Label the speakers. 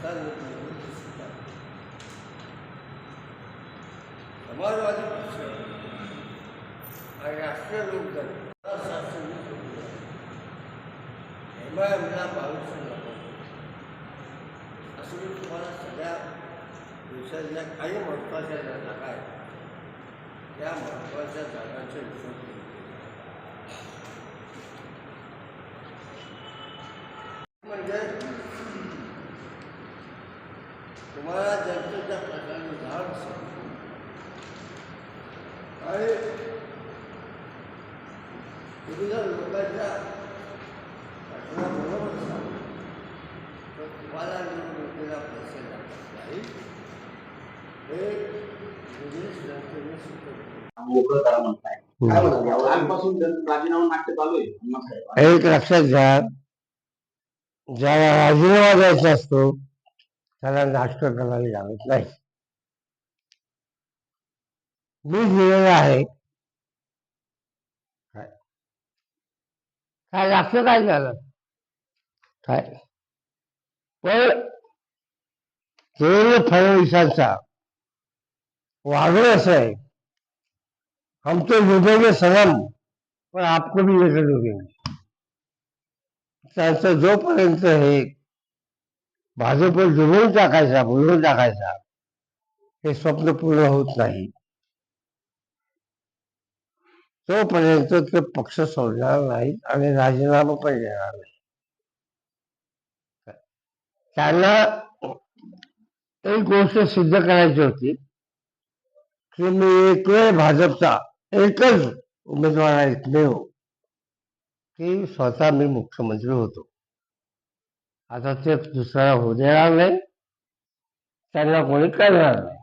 Speaker 1: असा लोक निवडून दिसतात. समाजवादी पक्ष आणि राष्ट्रीय लोकदल एमआयएमला बावीस नको असं मी तुम्हाला सगळ्या देशातल्या काही महत्त्वाच्या ज्या जागा आहेत त्या महत्त्वाच्या जागांचे विषय म्हणजे तुम्हाला जनतेच्या प्रकारे जाण असेल आणि तुम्ही जर लोकांच्या घटना बरोबर असाल तर तुम्हाला निवडणुकीला पैसे लागत नाही हे इंग्लिश जनतेने सिद्ध
Speaker 2: एक लक्षात घ्या ज्याला राजीनामा द्यायचा असतो त्याला नाटक करायला लागत नाही. मी दिलेलं आहे. काय? काय लागतं काय झालं? काय? पण केवळ फडणवीसांचा वागणं असं आहे. आमचं तो लुटेंगे पण आपको भी लेकर डुबेंगे त्यांचं जोपर्यंत हे भाजप जुळवून टाकायचा बोलवून टाकायचा हे स्वप्न पूर्ण होत नाही. तोपर्यंत ते पक्ष सोडणार नाहीत आणि राजीनामा पण देणार नाही त्यांना एक गोष्ट सिद्ध करायची होती की मी एक वेळ भाजपचा एकच उमेदवार एकमेव हो, की स्वतः मी मुख्यमंत्री होतो. आता ते दुसऱ्याला होऊ देणार नाही त्यांना कोणी करणार? नाही